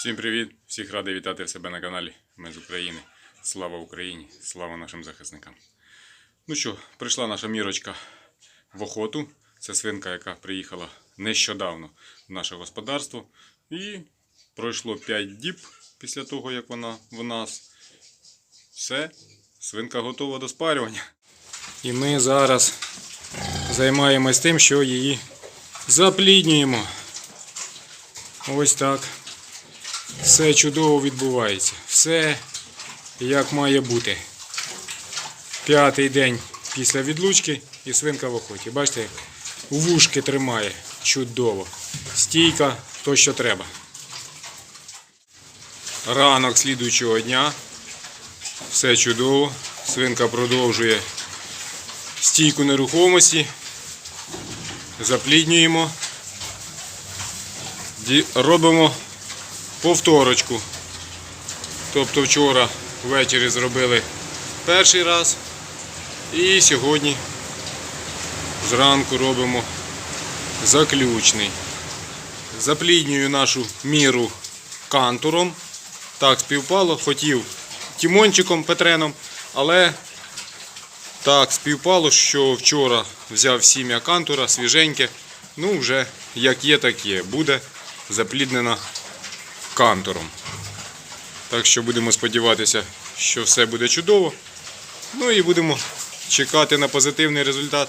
Всім привіт! Всіх радий вітати себе на каналі. З України. Слава Україні! Слава нашим захисникам! Ну що, прийшла наша мірочка в охоту. Це свинка, яка приїхала нещодавно в наше господарство. І пройшло 5 діб після того, як вона в нас. Все, свинка готова до спарювання. І ми зараз займаємось тим, що її запліднюємо. Ось так. Все чудово відбувається. Все як має бути. П'ятий день після відлучки і свинка в охоті. Бачите, як вушки тримає чудово. Стійка то, що треба. Ранок слідуючого дня. Все чудово. Свинка продовжує стійку нерухомості. Запліднюємо. Робимо повторочку. Тобто вчора ввечері зробили перший раз. І сьогодні зранку робимо заключний. Запліднюю нашу міру кантуром. Так співпало, хотів тімончиком Петреном, але так співпало, що вчора взяв сім'я кантура свіженьке. Ну, вже як є, так є. Буде запліднена кантором. Так що будемо сподіватися, що все буде чудово. Ну і будемо чекати на позитивний результат.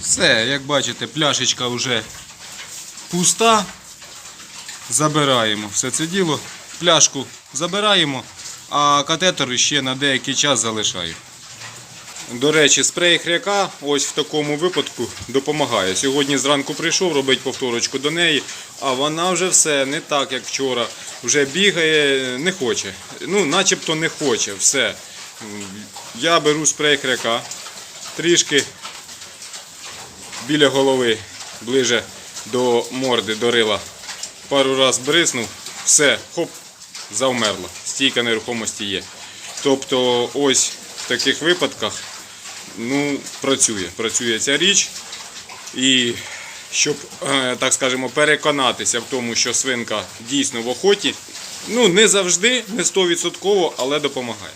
Все, як бачите, пляшечка вже пуста. Забираємо все це діло. Пляшку забираємо, а катетер ще на деякий час залишаю. До речі, спрей хряка ось в такому випадку допомагає. Сьогодні зранку прийшов робити повторочку до неї, а вона вже все не так, як вчора. Вже бігає, не хоче. Ну, начебто не хоче. Все. Я беру спрей хряка, трішки біля голови, ближе до морди, до рила. Пару раз бриснув, все, хоп, завмерло. Стійка нерухомості є. Тобто, ось в таких випадках ну, працює. Працює ця річ. І щоб, е, так скажемо, переконатися в тому, що свинка дійсно в охоті, ну не завжди, не 100%, але допомагає.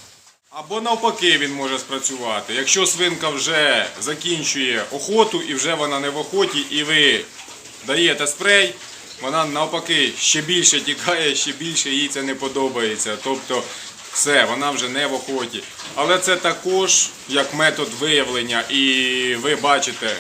Або навпаки він може спрацювати. Якщо свинка вже закінчує охоту і вже вона не в охоті, і ви даєте спрей, вона навпаки ще більше тікає, ще більше їй це не подобається. Тобто все, вона вже не в охоті. Але це також як метод виявлення, і ви бачите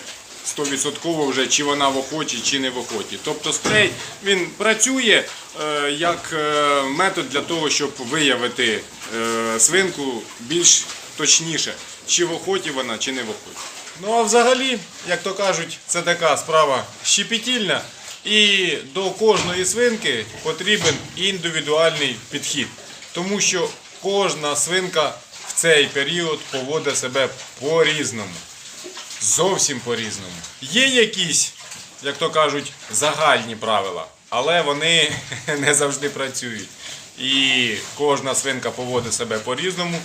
100% вже чи вона в охоті, чи не в охоті. Тобто спрей він працює е, як е, метод для того, щоб виявити е, свинку більш точніше, чи в охоті вона, чи не в охоті. Ну а взагалі, як то кажуть, це така справа щепетільна. І до кожної свинки потрібен індивідуальний підхід. Тому що кожна свинка в цей період поводить себе по-різному. Зовсім по-різному. Є якісь, як то кажуть, загальні правила, але вони не завжди працюють. І кожна свинка поводить себе по-різному,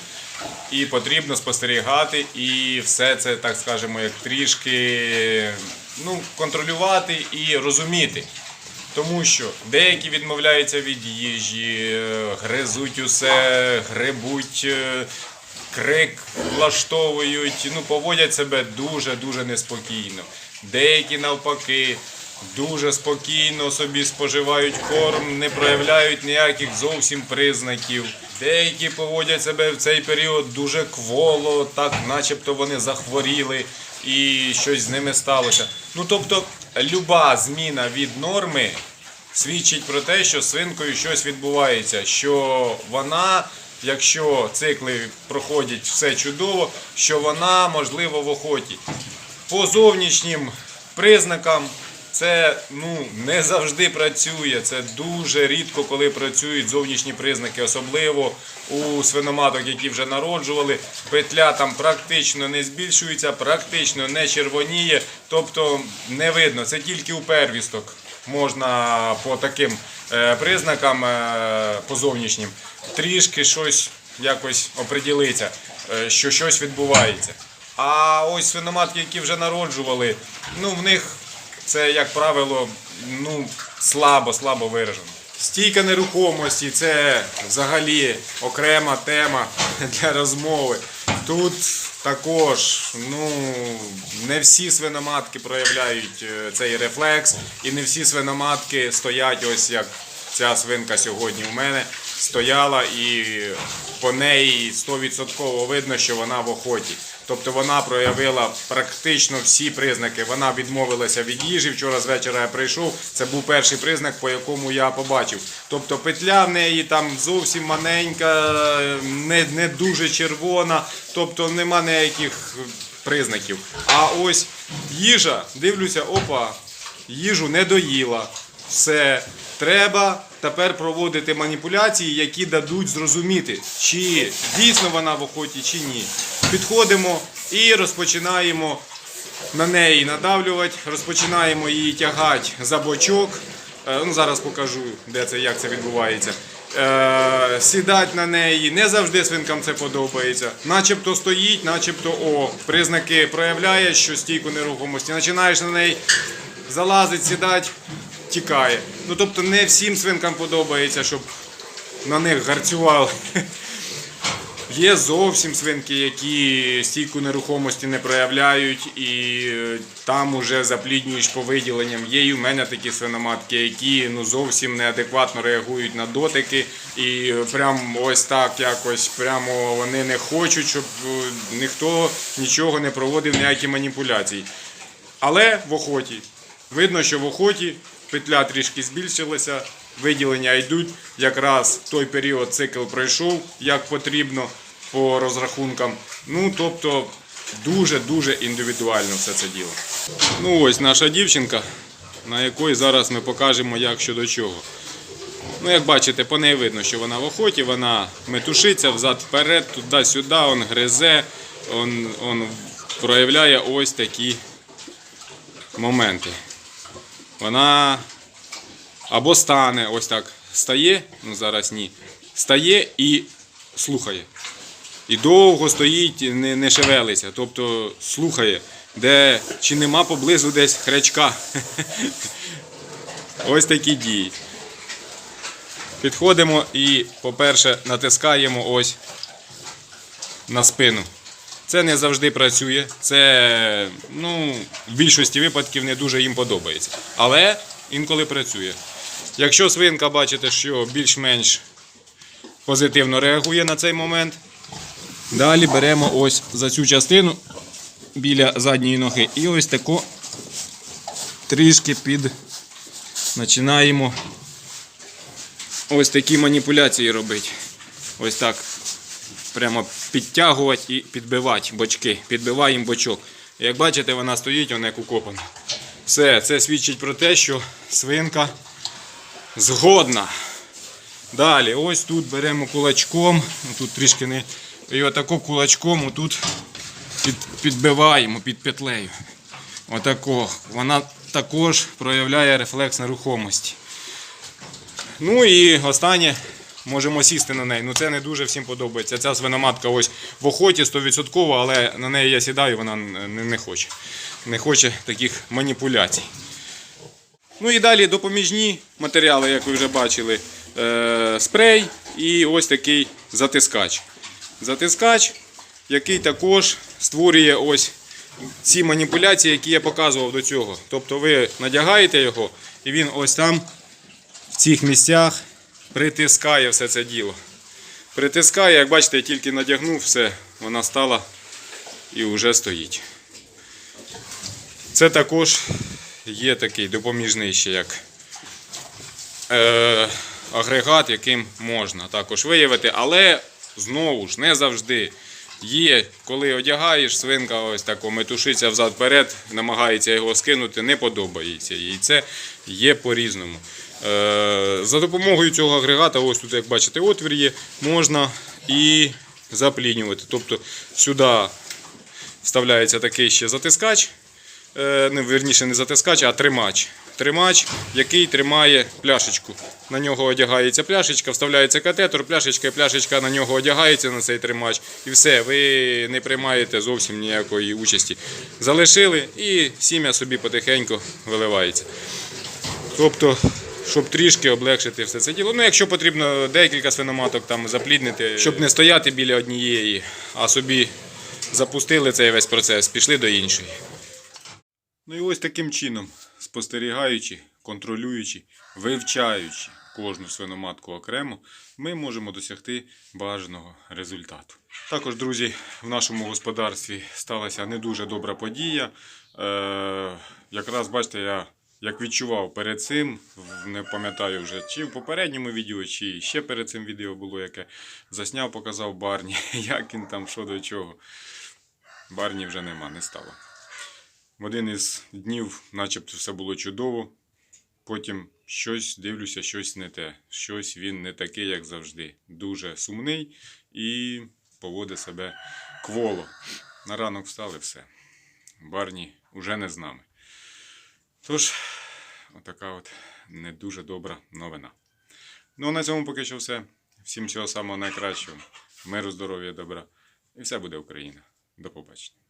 і потрібно спостерігати, і все це, так скажемо, як трішки ну, контролювати і розуміти. Тому що деякі відмовляються від їжі, е, гризуть усе, грибуть, е, крик влаштовують, ну, поводять себе дуже-дуже неспокійно. Деякі навпаки дуже спокійно собі споживають корм, не проявляють ніяких зовсім признаків. Деякі поводять себе в цей період дуже кволо, так начебто вони захворіли і щось з ними сталося. Ну тобто, люба зміна від норми свідчить про те, що з свинкою щось відбувається, що вона, якщо цикли проходять все чудово, що вона можливо в охоті. По зовнішнім признакам це ну, не завжди працює. Це дуже рідко, коли працюють зовнішні признаки, особливо у свиноматок, які вже народжували. Петля там практично не збільшується, практично не червоніє, тобто не видно. Це тільки у первісток можна по таким е, признакам, е, по зовнішнім, трішки щось якось оприділитися, е, що щось відбувається. А ось свиноматки, які вже народжували, ну в них це, як правило, ну, слабо, слабо виражено. Стійка нерухомості це взагалі окрема тема для розмови. Тут також ну, не всі свиноматки проявляють е, цей рефлекс, і не всі свиноматки стоять ось як ця свинка сьогодні у мене стояла, і по неї 100% видно, що вона в охоті. Тобто вона проявила практично всі признаки. Вона відмовилася від їжі. Вчора з вечора я прийшов. Це був перший признак, по якому я побачив. Тобто петля в неї там зовсім маленька, не, не дуже червона, тобто нема ніяких признаків. А ось їжа, дивлюся, опа, їжу не доїла. Все. Треба тепер проводити маніпуляції, які дадуть зрозуміти, чи дійсно вона в охоті, чи ні. Підходимо і розпочинаємо на неї надавлювати, розпочинаємо її тягати за бочок. Е, Ну, зараз покажу, де це, як це відбувається. Е, сідати на неї. Не завжди свинкам це подобається. Начебто стоїть, начебто о, признаки проявляє, що стійку нерухомості. Починаєш на неї залазить, сідати, тікає. Ну тобто не всім свинкам подобається, щоб на них гарцювали. Є зовсім свинки, які стійку нерухомості не проявляють, і е, там уже запліднюєш по виділенням. Є і в мене такі свиноматки, які ну зовсім неадекватно реагують на дотики, і прям ось так якось прямо вони не хочуть, щоб е, ніхто нічого не проводив, ніякі маніпуляції. Але в охоті. Видно, що в охоті петля трішки збільшилася, виділення йдуть. Якраз той період цикл пройшов як потрібно по розрахункам. Ну, тобто, дуже-дуже індивідуально все це діло. Ну ось наша дівчинка, на якої зараз ми покажемо, як що до чого. Ну, як бачите, по неї видно, що вона в охоті, вона метушиться взад-вперед, туди-сюди, он гризе, он, он проявляє ось такі моменти. Вона або стане, ось так, стає, ну зараз ні, стає і слухає. І довго стоїть, не, не шевелиться, тобто слухає, де чи нема поблизу десь хрячка. Ось такі дії. Підходимо і, по-перше, натискаємо ось на спину. Це не завжди працює. Це ну, в більшості випадків не дуже їм подобається. Але інколи працює. Якщо свинка бачите, що більш-менш позитивно реагує на цей момент, далі беремо ось за цю частину біля задньої ноги і ось тако трішки під починаємо ось такі маніпуляції робити. Ось так прямо підтягувати і підбивати бочки. Підбиваємо бочок. Як бачите, вона стоїть, вона як укопана. Все, це свідчить про те, що свинка згодна. Далі, ось тут беремо кулачком, ну, тут трішки не. І отако кулачком отут під, підбиваємо під петлею. Отако. Вона також проявляє рефлекс нерухомості. Ну і останнє, можемо сісти на неї. Ну це не дуже всім подобається. Ця свиноматка ось в охоті 100%, але на неї я сідаю, вона не, не хоче. Не хоче таких маніпуляцій. Ну і далі допоміжні матеріали, як ви вже бачили, е, спрей і ось такий затискач. Затискач, який також створює ось ці маніпуляції, які я показував до цього. Тобто ви надягаєте його, і він ось там в цих місцях притискає все це діло. Притискає, як бачите, я тільки надягнув, все, вона стала і вже стоїть. Це також є такий допоміжний ще як е, агрегат, яким можна також виявити, але знову ж не завжди. Є, коли одягаєш, свинка ось тако метушиться взад-перед, намагається його скинути, не подобається їй. Це є по-різному. Е, за допомогою цього агрегата, ось тут, як бачите, отвір є, можна і запліднювати. Тобто сюди вставляється такий ще затискач, е, не, верніше не затискач, а тримач. Тримач, який тримає пляшечку. На нього одягається пляшечка, вставляється катетер, пляшечка і пляшечка на нього одягається на цей тримач. І все, ви не приймаєте зовсім ніякої участі. Залишили і сім'я собі потихеньку виливається. Тобто щоб трішки облегшити все це діло. Ну, якщо потрібно декілька свиноматок там запліднити, щоб не стояти біля однієї, а собі запустили цей весь процес, пішли до іншої. Ну і ось таким чином, спостерігаючи, контролюючи, вивчаючи кожну свиноматку окремо, ми можемо досягти бажаного результату. Також, друзі, в нашому господарстві сталася не дуже добра подія. Е, якраз бачите, я як відчував перед цим, не пам'ятаю вже, чи в попередньому відео, чи ще перед цим відео було яке засняв, показав Барні, як він там, що до чого. Барні вже нема, не стало. В один із днів, начебто, все було чудово. Потім щось дивлюся, щось не те. Щось він не такий, як завжди. Дуже сумний і поводить себе кволо. На ранок встали все. Барні уже не з нами. Тож, отака от не дуже добра новина. Ну, а на цьому поки що все. Всім всього самого найкращого. Миру, здоров'я, добра. І все буде Україна. До побачення.